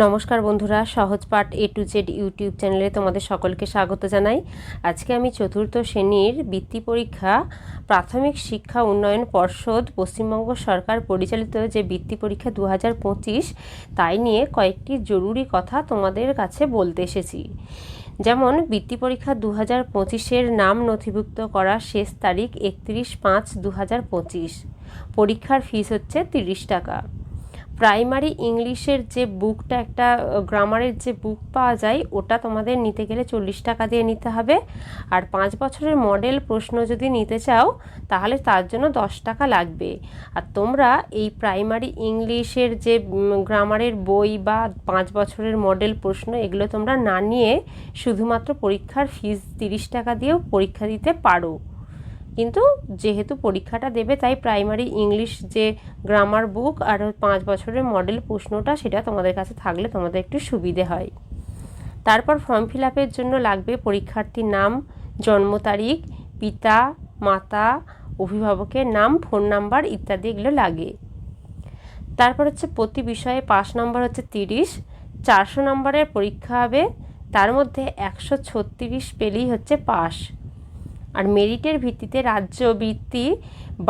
নমস্কার বন্ধুরা, সহজ পাঠ এ টু জেড ইউটিউব চ্যানেলে তোমাদের সকলকে স্বাগত জানাই। আজকে আমি চতুর্থ শ্রেণির বৃত্তি পরীক্ষা, প্রাথমিক শিক্ষা উন্নয়ন পর্ষদ, পশ্চিমবঙ্গ সরকার পরিচালিত যে বৃত্তি পরীক্ষা দু হাজার পঁচিশ, তাই নিয়ে কয়েকটি জরুরি কথা তোমাদের কাছে বলতে এসেছি। যেমন, বৃত্তি পরীক্ষা দু হাজার পঁচিশের নাম নথিভুক্ত করার শেষ তারিখ একত্রিশ পাঁচ দু হাজার পঁচিশ। পরীক্ষার ফিস হচ্ছে তিরিশ টাকা। প্রাইমারি ইংলিশের যে বুকটা, একটা গ্রামারের যে বুক পাওয়া যায়, ওটা তোমাদের নিতে গেলে চল্লিশ টাকা দিয়ে নিতে হবে। আর পাঁচ বছরের মডেল প্রশ্ন যদি নিতে চাও, তাহলে তার জন্য দশ টাকা লাগবে। আর তোমরা এই প্রাইমারি ইংলিশের যে গ্রামারের বই বা পাঁচ বছরের মডেল প্রশ্ন, এগুলো তোমরা না নিয়ে শুধুমাত্র পরীক্ষার ফিস তিরিশ টাকা দিয়েও পরীক্ষা দিতে পারো। কিন্তু যেহেতু পরীক্ষাটা দেবে, তাই প্রাইমারি ইংলিশ যে গ্রামার বুক আর পাঁচ বছরের মডেল প্রশ্নটা সেটা তোমাদের কাছে থাকলে তোমাদের একটু সুবিধে হয়। তারপর ফর্ম ফিল আপের জন্য লাগবে পরীক্ষার্থীর নাম, জন্ম তারিখ, পিতা, মাতা, অভিভাবকের নাম ফোন নাম্বার ইত্যাদি এগুলো লাগে। তারপর হচ্ছে প্রতি বিষয়ে পাস নম্বর হচ্ছে তিরিশ, চারশো নম্বরের পরীক্ষা হবে, তার মধ্যে একশো ছত্রিশ পেলেই হচ্ছে পাস আর মেরিটের ভিত্তিতে রাজ্য বৃত্তি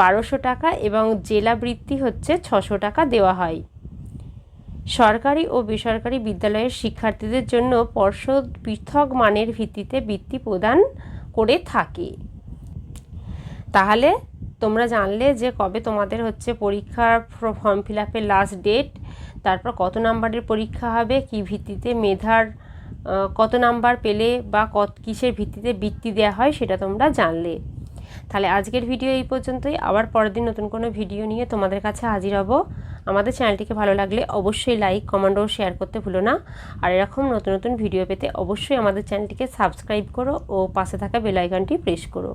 বারোশো টাকা এবং জেলা বৃত্তি হচ্ছে ছশো টাকা দেওয়া হয়। সরকারি ও বেসরকারি বিদ্যালয়ের শিক্ষার্থীদের জন্য পর্ষদ পৃথক মানের ভিত্তিতে বৃত্তি প্রদান করে থাকে। তাহলে তোমরা জানলে যে কবে তোমাদের হচ্ছে পরীক্ষার ফর্ম ফিল আপের লাস্ট ডেট তারপর কত নাম্বারের পরীক্ষা হবে, কি ভিত্তিতে মেধার কত নাম্বার পেলে বা কত, কিসের ভিত্তিতে বৃত্তি দেওয়া হয় সেটা তোমরা জানলে। তাহলে আজকের ভিডিও এই পর্যন্তই। আবার পরের দিন নতুন কোনো ভিডিও নিয়ে তোমাদের কাছে হাজির হব। আমাদের চ্যানেলটিকে ভালো লাগলে অবশ্যই লাইক, কমেন্ট ও শেয়ার করতে ভুলো না। আর এরকম নতুন নতুন ভিডিও পেতে অবশ্যই আমাদের চ্যানেলটিকে সাবস্ক্রাইব করো ও পাশে থাকা বেলাইকনটি প্রেস করো।